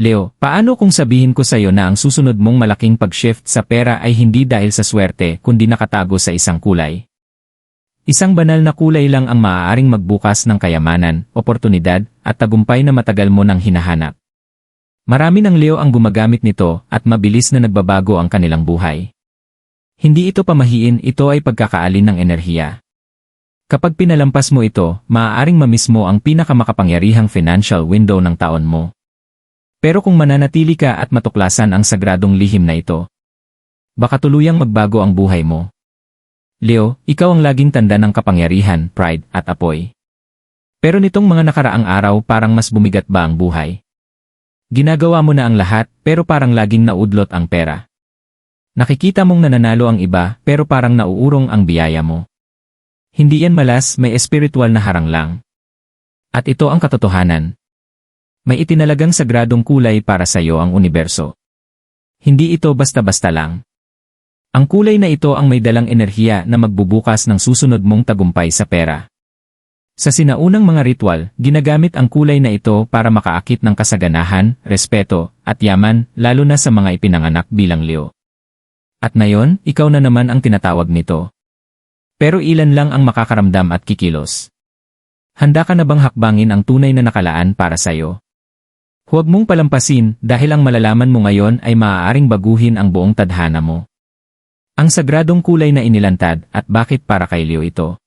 Leo, paano kung sabihin ko sa'yo na ang susunod mong malaking pag-shift sa pera ay hindi dahil sa swerte kundi nakatago sa isang kulay? Isang banal na kulay lang ang maaaring magbukas ng kayamanan, oportunidad, at tagumpay na matagal mo nang hinahanap. Marami ng Leo ang gumagamit nito at mabilis na nagbabago ang kanilang buhay. Hindi ito pamahiin, ito ay pagkakaalin ng enerhiya. Kapag pinalampas mo ito, maaaring mamiss mo ang pinakamakapangyarihang financial window ng taon mo. Pero kung mananatili ka at matuklasan ang sagradong lihim na ito, baka tuluyang magbago ang buhay mo. Leo, ikaw ang laging tanda ng kapangyarihan, pride, at apoy. Pero nitong mga nakaraang araw parang mas bumigat ba ang buhay? Ginagawa mo na ang lahat, pero parang laging naudlot ang pera. Nakikita mong nananalo ang iba, pero parang nauurong ang biyaya mo. Hindi yan malas, may espiritual na harang lang. At ito ang katotohanan. May itinalagang sagradong kulay para sa iyo ang universo. Hindi ito basta-basta lang. Ang kulay na ito ang may dalang enerhiya na magbubukas ng susunod mong tagumpay sa pera. Sa sinaunang mga ritual, ginagamit ang kulay na ito para makaakit ng kasaganahan, respeto, at yaman, lalo na sa mga ipinanganak bilang Leo. At ngayon, ikaw na naman ang tinatawag nito. Pero ilan lang ang makakaramdam at kikilos. Handa ka na bang hakbangin ang tunay na nakalaan para sa'yo? Huwag mong palampasin dahil ang malalaman mo ngayon ay maaaring baguhin ang buong tadhana mo. Ang sagradong kulay na inilantad at bakit para kay Leo ito.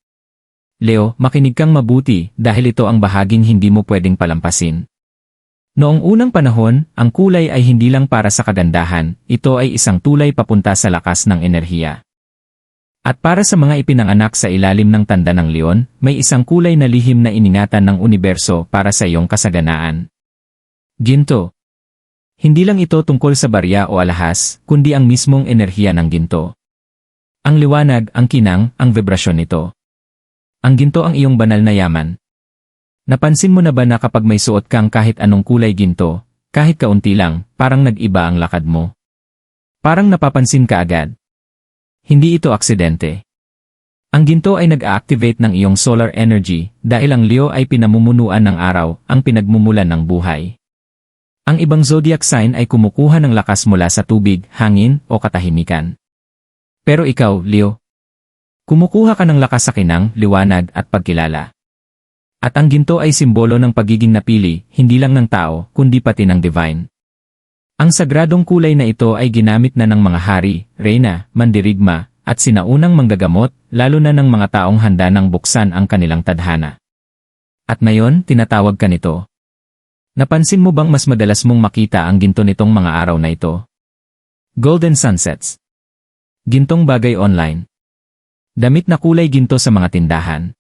Leo, makinig kang mabuti dahil ito ang bahaging hindi mo pwedeng palampasin. Noong unang panahon, ang kulay ay hindi lang para sa kagandahan, ito ay isang tulay papunta sa lakas ng enerhiya. At para sa mga ipinanganak sa ilalim ng tanda ng leon, may isang kulay na lihim na iningatan ng universo para sa iyong kasaganaan. Ginto. Hindi lang ito tungkol sa barya o alahas, kundi ang mismong enerhiya ng ginto. Ang liwanag, ang kinang, ang vibrasyon nito. Ang ginto ang iyong banal na yaman. Napansin mo na ba na kapag may suot kang kahit anong kulay ginto, kahit kaunti lang, parang nag-iba ang lakad mo? Parang napapansin ka agad. Hindi ito aksidente. Ang ginto ay nag-activate ng iyong solar energy dahil ang Leo ay pinamumunuan ng araw, ang pinagmumulan ng buhay. Ang ibang zodiac sign ay kumukuha ng lakas mula sa tubig, hangin, o katahimikan. Pero ikaw, Leo, kumukuha ka ng lakas sa kinang, liwanag at pagkilala. At ang ginto ay simbolo ng pagiging napili, hindi lang ng tao, kundi pati ng divine. Ang sagradong kulay na ito ay ginamit na ng mga hari, reyna, mandirigma, at sinaunang manggagamot, lalo na ng mga taong handa ng buksan ang kanilang tadhana. At ngayon, tinatawag ka nito. Napansin mo bang mas madalas mong makita ang ginto nitong mga araw na ito? Golden Sunsets Gintong bagay online. Damit na kulay ginto sa mga tindahan.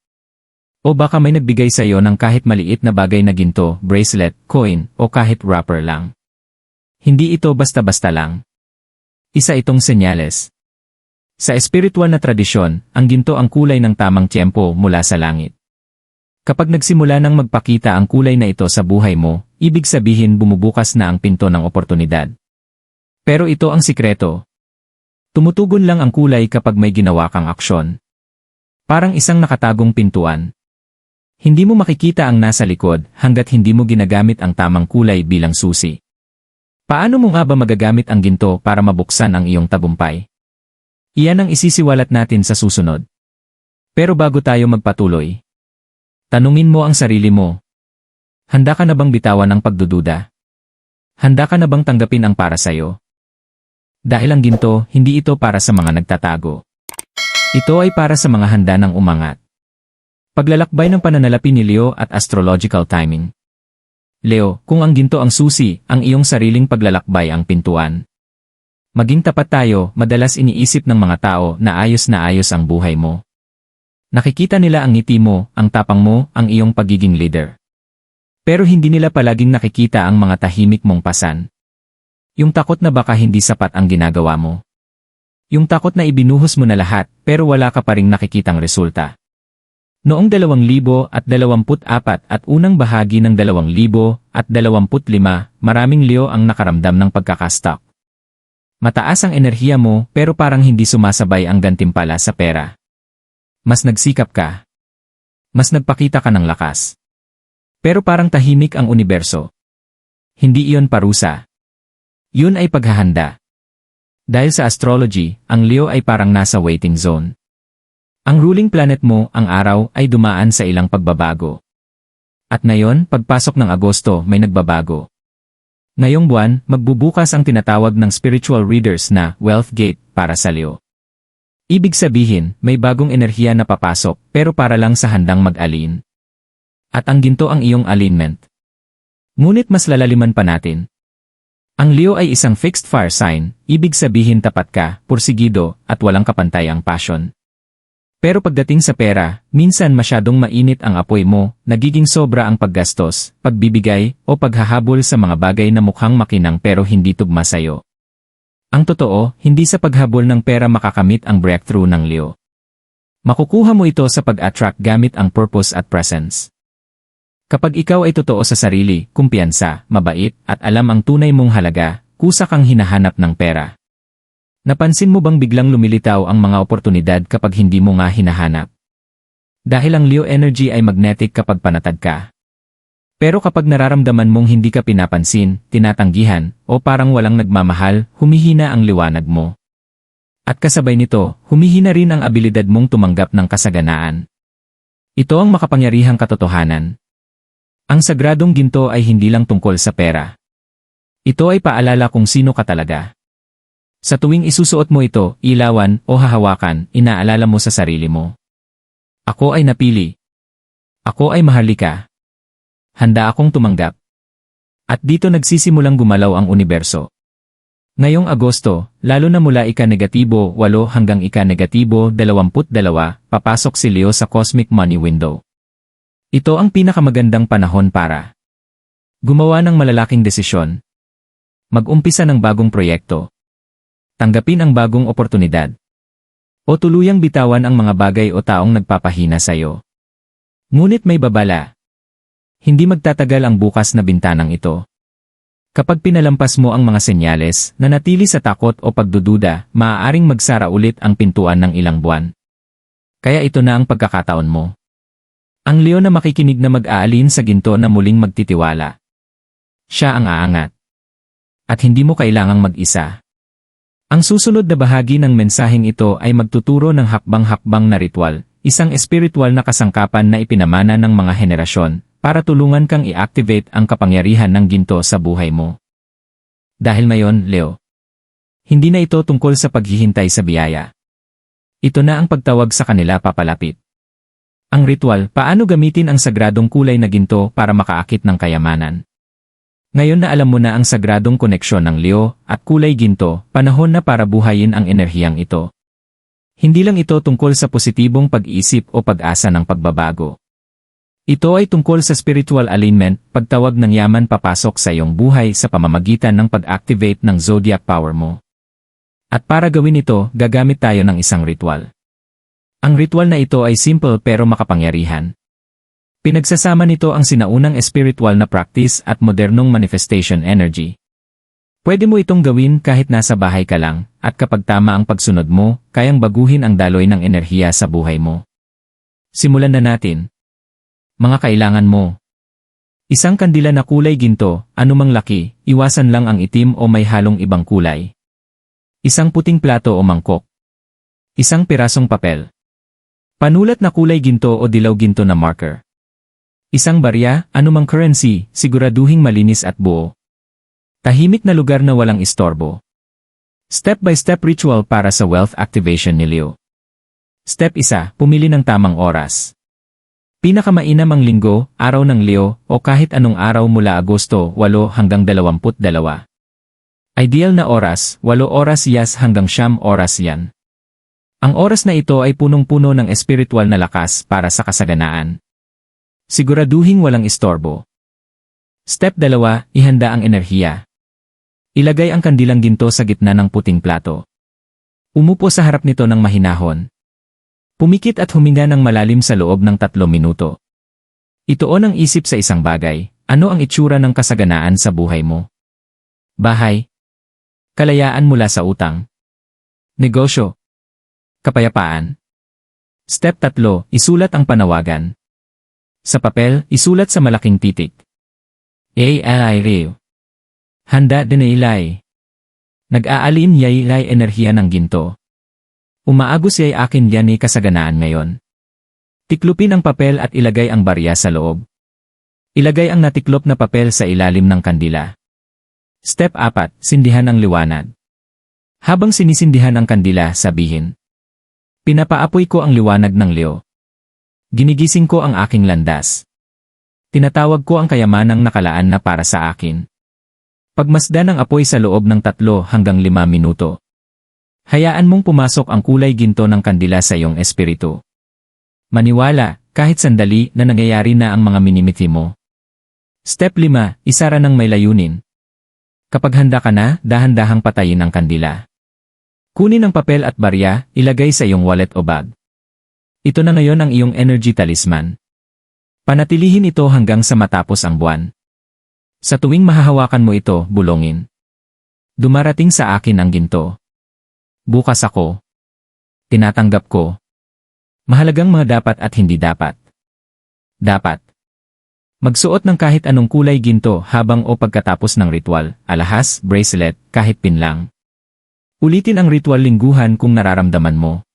O baka may nagbigay sa iyo ng kahit maliit na bagay na ginto, bracelet, coin, o kahit wrapper lang. Hindi ito basta-basta lang. Isa itong senyales. Sa espiritual na tradisyon, ang ginto ang kulay ng tamang tiyempo mula sa langit. Kapag nagsimula nang magpakita ang kulay na ito sa buhay mo, ibig sabihin bumubukas na ang pinto ng oportunidad. Pero ito ang sikreto, Tumutugon lang ang kulay kapag may ginawa kang aksyon. Parang isang nakatagong pintuan. Hindi mo makikita ang nasa likod hanggat hindi mo ginagamit ang tamang kulay bilang susi. Paano mo nga ba magagamit ang ginto para mabuksan ang iyong tagumpay? Iyan ang isisiwalat natin sa susunod. Pero bago tayo magpatuloy, tanungin mo ang sarili mo. Handa ka na bang bitawan ang pagdududa? Handa ka na bang tanggapin ang para sa'yo? Dahil ang ginto, hindi ito para sa mga nagtatago. Ito ay para sa mga handa ng umangat. Paglalakbay ng pananalapi ni Leo at astrological timing. Leo, kung ang ginto ang susi, ang iyong sariling paglalakbay ang pintuan. Maging tapat tayo, madalas iniisip ng mga tao na ayos na ayos ang buhay mo. Nakikita nila ang ngiti mo, ang tapang mo, ang iyong pagiging leader. Pero hindi nila palaging nakikita ang mga tahimik mong pasan. Yung takot na baka hindi sapat ang ginagawa mo. Yung takot na ibinuhos mo na lahat pero wala ka pa ring nakikitang resulta. Noong 2024 at unang bahagi ng 2025, maraming Leo ang nakaramdam ng pagkakastak. Mataas ang enerhiya mo pero parang hindi sumasabay ang gantimpala sa pera. Mas nagsikap ka. Mas nagpakita ka ng lakas. Pero parang tahimik ang universo. Hindi iyon parusa. Yun ay paghahanda. Dahil sa astrology, ang Leo ay parang nasa waiting zone. Ang ruling planet mo, ang araw, ay dumaan sa ilang pagbabago. At ngayon, pagpasok ng Agosto, may nagbabago. Ngayong buwan, magbubukas ang tinatawag ng spiritual readers na Wealth Gate para sa Leo. Ibig sabihin, may bagong enerhiya na papasok, pero para lang sa handang mag-alin. At ang ginto ang iyong alignment. Ngunit mas lalaliman pa natin. Ang Leo ay isang fixed fire sign, ibig sabihin tapat ka, pursigido, at walang kapantay ang passion. Pero pagdating sa pera, minsan masyadong mainit ang apoy mo, nagiging sobra ang paggastos, pagbibigay, o paghahabol sa mga bagay na mukhang makinang pero hindi tugma sa'yo. Ang totoo, hindi sa paghabol ng pera makakamit ang breakthrough ng Leo. Makukuha mo ito sa pag-attract gamit ang purpose at presence. Kapag ikaw ay totoo sa sarili, kumpiyansa, mabait, at alam ang tunay mong halaga, kusa kang hinahanap ng pera. Napansin mo bang biglang lumilitaw ang mga oportunidad kapag hindi mo nga hinahanap? Dahil ang Leo energy ay magnetic kapag panatag ka. Pero kapag nararamdaman mong hindi ka pinapansin, tinatanggihan, o parang walang nagmamahal, humihina ang liwanag mo. At kasabay nito, humihina rin ang abilidad mong tumanggap ng kasaganaan. Ito ang makapangyarihang katotohanan. Ang sagradong ginto ay hindi lang tungkol sa pera. Ito ay paalala kung sino ka talaga. Sa tuwing isusuot mo ito, ilawan o hahawakan, inaalala mo sa sarili mo. Ako ay napili. Ako ay mahalika. Handa akong tumanggap. At dito nagsisimulang gumalaw ang universo. Ngayong Agosto, lalo na mula ika-negatibo 8 hanggang ika-negatibo 22, papasok si Leo sa cosmic money window. Ito ang pinakamagandang panahon para gumawa ng malalaking desisyon, mag-umpisa ng bagong proyekto, tanggapin ang bagong oportunidad. O tuluyang bitawan ang mga bagay o taong nagpapahina sa iyo. Ngunit may babala. Hindi magtatagal ang bukas na bintanang ito. Kapag pinalampas mo ang mga senyales na natili sa takot o pagdududa, maaaring magsara ulit ang pintuan ng ilang buwan. Kaya ito na ang pagkakataon mo. Ang Leo na makikinig na mag-aalin sa ginto na muling magtitiwala. Siya ang aangat. At hindi mo kailangang mag-isa. Ang susunod na bahagi ng mensaheng ito ay magtuturo ng hakbang-hakbang na ritual, isang espiritual na kasangkapan na ipinamana ng mga henerasyon, para tulungan kang i-activate ang kapangyarihan ng ginto sa buhay mo. Dahil mayon, Leo. Hindi na ito tungkol sa paghihintay sa biyaya. Ito na ang pagtawag sa kanila papalapit. Ang ritual, paano gamitin ang sagradong kulay na ginto para makaakit ng kayamanan. Ngayon na alam mo na ang sagradong koneksyon ng Leo at kulay ginto, panahon na para buhayin ang enerhiyang ito. Hindi lang ito tungkol sa positibong pag-iisip o pag-asa ng pagbabago. Ito ay tungkol sa spiritual alignment, pagtawag ng yaman papasok sa iyong buhay sa pamamagitan ng pag-activate ng zodiac power mo. At para gawin ito, gagamit tayo ng isang ritual. Ang ritual na ito ay simple pero makapangyarihan. Pinagsasama nito ang sinaunang spiritual na practice at modernong manifestation energy. Pwede mo itong gawin kahit nasa bahay ka lang, at kapag tama ang pagsunod mo, kayang baguhin ang daloy ng enerhiya sa buhay mo. Simulan na natin. Mga kailangan mo. Isang kandila na kulay ginto, anumang laki, iwasan lang ang itim o may halong ibang kulay. Isang puting plato o mangkok. Isang pirasong papel. Panulat na kulay ginto o dilaw ginto na marker. Isang barya, anumang currency, siguraduhing malinis at buo. Tahimik na lugar na walang istorbo. Step-by-step ritual para sa wealth activation ni Leo. Step 1, pumili ng tamang oras. Pinakamainam ang linggo, araw ng Leo, o kahit anong araw mula Agosto 8 hanggang 22. Ideal na oras, 8 oras yas hanggang siyam oras yan. Ang oras na ito ay punong-puno ng espiritual na lakas para sa kasaganaan. Siguraduhing walang istorbo. Step 2, ihanda ang enerhiya. Ilagay ang kandilang ginto sa gitna ng puting plato. Umupo sa harap nito ng mahinahon. Pumikit at huminga ng malalim sa loob ng tatlo minuto. Ituon ang isip sa isang bagay, ano ang itsura ng kasaganaan sa buhay mo? Bahay. Kalayaan mula sa utang. Negosyo. Kapayapaan. Step 3, isulat ang panawagan. Sa papel, isulat sa malaking titik. A.I. Rio. Handa dinilay. Nag-aalin yay enerhiya ng ginto. Umaagos yay akin yan ni kasaganaan ngayon. Tiklupin ang papel at ilagay ang barya sa loob. Ilagay ang natiklop na papel sa ilalim ng kandila. Step 4. Sindihan ang liwanag. Habang sinisindihan ang kandila, sabihin. Pinapaapoy ko ang liwanag ng leo. Ginigising ko ang aking landas. Tinatawag ko ang kayamanang nakalaan na para sa akin. Pagmasdan ang apoy sa loob ng tatlo hanggang lima minuto. Hayaan mong pumasok ang kulay ginto ng kandila sa iyong espiritu. Maniwala, kahit sandali na nangyayari na ang mga minimithi mo. Step 5. Isara ng may layunin. Kapag handa ka na, dahan-dahang patayin ang kandila. Kunin ang papel at barya, ilagay sa iyong wallet o bag. Ito na ngayon ang iyong energy talisman. Panatilihin ito hanggang sa matapos ang buwan. Sa tuwing mahahawakan mo ito, bulongin. Dumarating sa akin ang ginto. Bukas ako. Tinatanggap ko. Mahalagang mga dapat at hindi dapat. Dapat. Magsuot ng kahit anong kulay ginto habang o pagkatapos ng ritual, alahas, bracelet, kahit pin lang. Ulitin ang ritual lingguhan kung nararamdaman mo.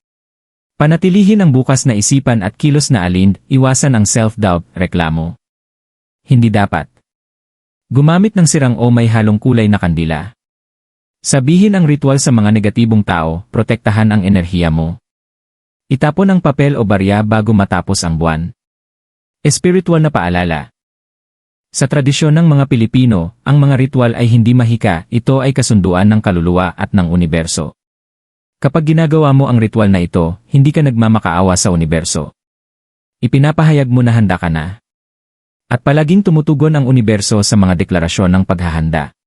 Panatilihin ang bukas na isipan at kilos na alind, iwasan ang self-doubt, reklamo. Hindi dapat. Gumamit ng sirang o may halong kulay na kandila. Sabihin ang ritual sa mga negatibong tao, protektahan ang enerhiya mo. Itapon ang papel o barya bago matapos ang buwan. Espiritual na paalala. Sa tradisyon ng mga Pilipino, ang mga ritual ay hindi mahika, ito ay kasunduan ng kaluluwa at ng universo. Kapag ginagawa mo ang ritual na ito, hindi ka nagmamakaawa sa universo. Ipinapahayag mo na handa ka na. At palaging tumutugon ang universo sa mga deklarasyon ng paghahanda.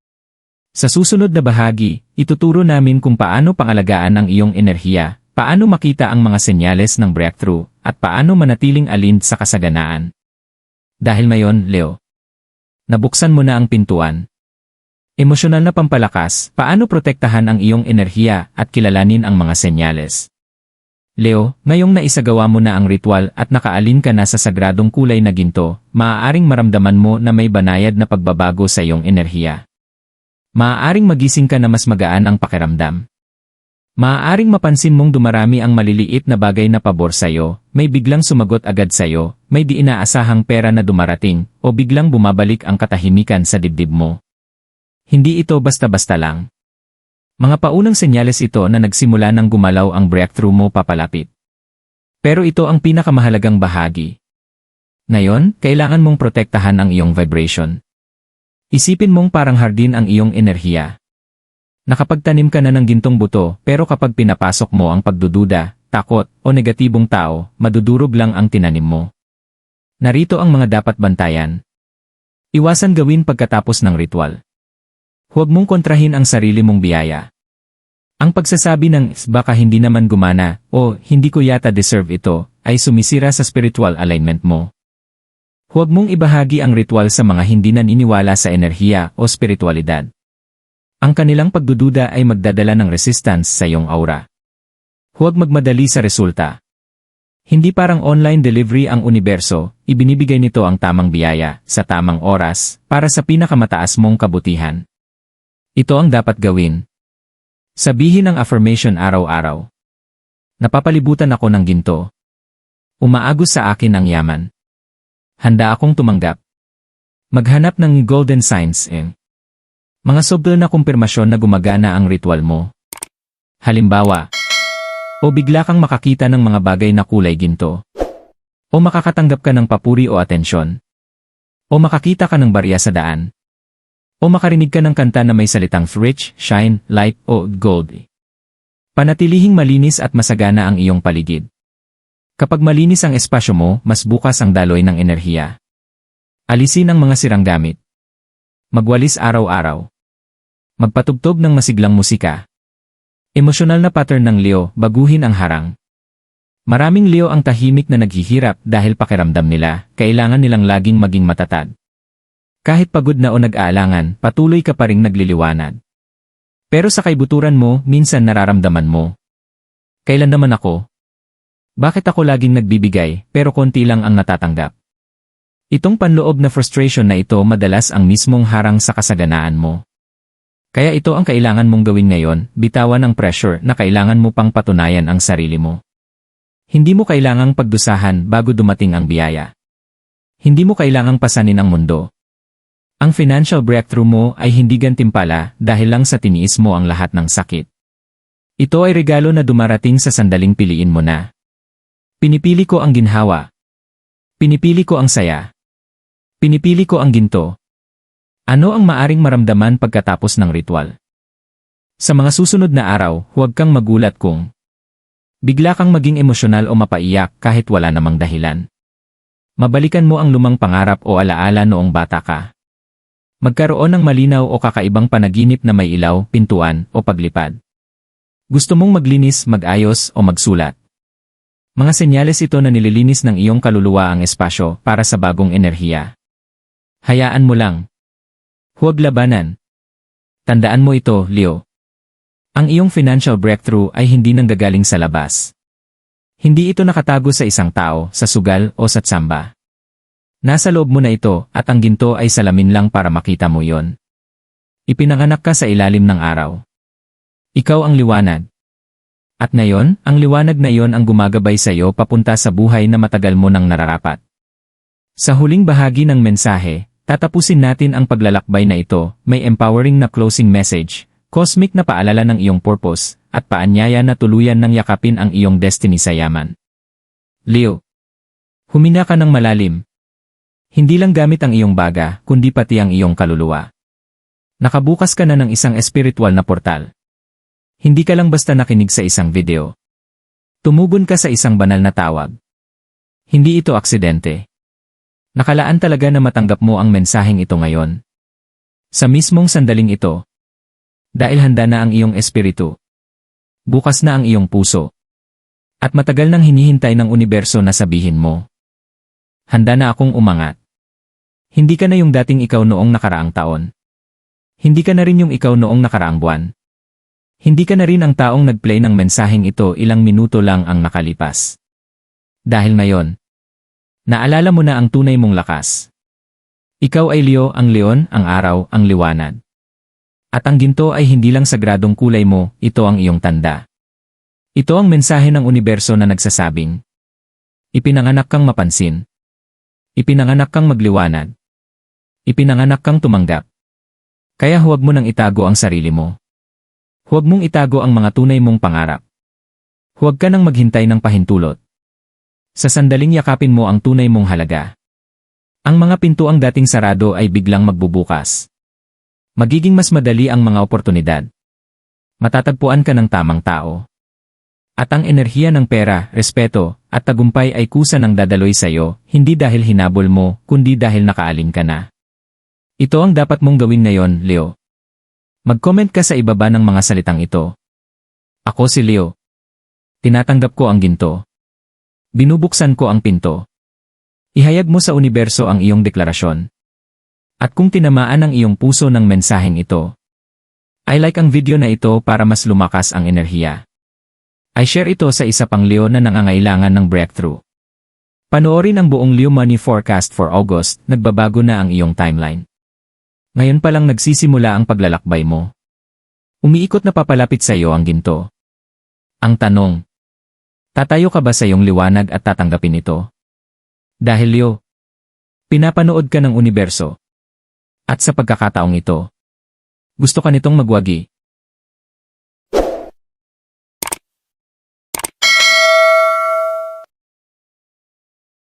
Sa susunod na bahagi, ituturo namin kung paano pangalagaan ang iyong enerhiya, paano makita ang mga senyales ng breakthrough, at paano manatiling alind sa kasaganaan. Dahil mayon, Leo, nabuksan mo na ang pintuan. Emosyonal na pampalakas, paano protektahan ang iyong enerhiya at kilalanin ang mga senyales. Leo, ngayong naisagawa mo na ang ritual at nakaalin ka na sa sagradong kulay na ginto, maaaring maramdaman mo na may banayad na pagbabago sa iyong enerhiya. Maaaring magising ka na mas magaan ang pakiramdam. Maaaring mapansin mong dumarami ang maliliit na bagay na pabor sa iyo, may biglang sumagot agad sa iyo, may di inaasahang pera na dumarating, o biglang bumabalik ang katahimikan sa dibdib mo. Hindi ito basta-basta lang. Mga paunang senyales ito na nagsimula ng gumalaw ang breakthrough mo papalapit. Pero ito ang pinakamahalagang bahagi. Ngayon, kailangan mong protektahan ang iyong vibration. Isipin mong parang hardin ang iyong enerhiya. Nakapagtanim ka na ng gintong buto pero kapag pinapasok mo ang pagdududa, takot, o negatibong tao, madudurog lang ang tinanim mo. Narito ang mga dapat bantayan. Iwasan gawin pagkatapos ng ritual. Huwag mong kontrahin ang sarili mong biyaya. Ang pagsasabi ng baka hindi naman gumana o hindi ko yata deserve ito ay sumisira sa spiritual alignment mo. Huwag mong ibahagi ang ritual sa mga hindi naniniwala sa enerhiya o spiritualidad. Ang kanilang pagdududa ay magdadala ng resistance sa iyong aura. Huwag magmadali sa resulta. Hindi parang online delivery ang universo, ibinibigay nito ang tamang biyaya, sa tamang oras, para sa pinakamataas mong kabutihan. Ito ang dapat gawin. Sabihin ang affirmation araw-araw. Napapalibutan ako ng ginto. Umaagos sa akin ang yaman. Handa akong tumanggap. Maghanap ng golden signs eh. Mga sobra na kumpirmasyon na gumagana ang ritual mo. Halimbawa, o bigla kang makakita ng mga bagay na kulay ginto. O makakatanggap ka ng papuri o atensyon. O makakita ka ng barya sa daan. O makarinig ka ng kanta na may salitang rich, shine, light o gold. Panatilihing malinis at masagana ang iyong paligid. Kapag malinis ang espasyo mo, mas bukas ang daloy ng enerhiya. Alisin ang mga sirang gamit. Magwalis araw-araw. Magpatugtog ng masiglang musika. Emosyonal na pattern ng Leo, baguhin ang harang. Maraming Leo ang tahimik na naghihirap dahil pakiramdam nila, kailangan nilang laging maging matatag. Kahit pagod na o nag-aalangan, patuloy ka pa ring nagliliwanag. Pero sa kaibuturan mo, minsan nararamdaman mo. Kailan naman ako? Bakit ako laging nagbibigay, pero konti lang ang natatanggap? Itong panloob na frustration na ito madalas ang mismong harang sa kasaganaan mo. Kaya ito ang kailangan mong gawin ngayon, bitawan ang pressure na kailangan mo pang patunayan ang sarili mo. Hindi mo kailangang pagdusahan bago dumating ang biyaya. Hindi mo kailangang pasanin ang mundo. Ang financial breakthrough mo ay hindi gantimpala dahil lang sa tiniis mo ang lahat ng sakit. Ito ay regalo na dumarating sa sandaling piliin mo na. Pinipili ko ang ginhawa. Pinipili ko ang saya. Pinipili ko ang ginto. Ano ang maaring maramdaman pagkatapos ng ritual? Sa mga susunod na araw, huwag kang magulat kung bigla kang maging emosyonal o mapaiyak kahit wala namang dahilan. Mabalikan mo ang lumang pangarap o alaala noong bata ka. Magkaroon ng malinaw o kakaibang panaginip na may ilaw, pintuan, o paglipad. Gusto mong maglinis, mag-ayos, o magsulat. Mga senyales ito na nililinis ng iyong kaluluwa ang espasyo para sa bagong enerhiya. Hayaan mo lang. Huwag labanan. Tandaan mo ito, Leo. Ang iyong financial breakthrough ay hindi nanggagaling sa labas. Hindi ito nakatago sa isang tao, sa sugal o sa tsamba. Nasa loob mo na ito at ang ginto ay salamin lang para makita mo yon. Ipinanganak ka sa ilalim ng araw. Ikaw ang liwanag. At ngayon, ang liwanag na iyon ang gumagabay sa iyo papunta sa buhay na matagal mo nang nararapat. Sa huling bahagi ng mensahe, Tatapusin natin ang paglalakbay na ito, may empowering na closing message, cosmic na paalala ng iyong purpose, at paanyaya na tuluyan ng yakapin ang iyong destiny sa yaman. Leo. Humina ka ng malalim. Hindi lang gamit ang iyong baga, kundi pati ang iyong kaluluwa. Nakabukas ka na ng isang espiritual na portal. Hindi ka lang basta nakinig sa isang video. Tumugon ka sa isang banal na tawag. Hindi ito aksidente. Nakalaan talaga na matanggap mo ang mensaheng ito ngayon. Sa mismong sandaling ito. Dahil handa na ang iyong espiritu. Bukas na ang iyong puso. At matagal nang hinihintay ng universo na sabihin mo. Handa na akong umangat. Hindi ka na yung dating ikaw noong nakaraang taon. Hindi ka na rin yung ikaw noong nakaraang buwan. Hindi ka na rin ang taong nagplay ng mensaheng ito ilang minuto lang ang nakalipas. Dahil ngayon, Naalala mo na ang tunay mong lakas. Ikaw ay Leo, ang leon, ang araw, ang liwanag. At ang ginto ay hindi lang sagradong kulay mo, ito ang iyong tanda. Ito ang mensahe ng universo na nagsasabing, Ipinanganak kang mapansin. Ipinanganak kang magliwanag. Ipinanganak kang tumanggap. Kaya huwag mo nang itago ang sarili mo. Huwag mong itago ang mga tunay mong pangarap. Huwag ka nang maghintay ng pahintulot. Sa sandaling yakapin mo ang tunay mong halaga. Ang mga pinto ang dating sarado ay biglang magbubukas. Magiging mas madali ang mga oportunidad. Matatagpuan ka ng tamang tao. At ang enerhiya ng pera, respeto, at tagumpay ay kusa ng dadaloy sa iyo, hindi dahil hinabol mo, kundi dahil nakaalin ka na. Ito ang dapat mong gawin ngayon, Leo. Mag-comment ka sa ibaba ng mga salitang ito. Ako si Leo. Tinatanggap ko ang ginto. Binubuksan ko ang pinto. Ihayag mo sa universo ang iyong deklarasyon. At kung tinamaan ang iyong puso ng mensaheng ito, I like ang video na ito para mas lumakas ang enerhiya. I share ito sa isa pang Leo na nangangailangan ng breakthrough. Panoorin ang buong Leo Money Forecast for August, nagbabago na ang iyong timeline. Ngayon pa lang nagsisimula ang paglalakbay mo. Umiikot na papalapit sa iyo ang ginto. Ang tanong, Tatayo ka ba sa iyong liwanag at tatanggapin ito? Dahil yo, pinapanood ka ng universo. At sa pagkakataong ito, gusto ka nitong magwagi.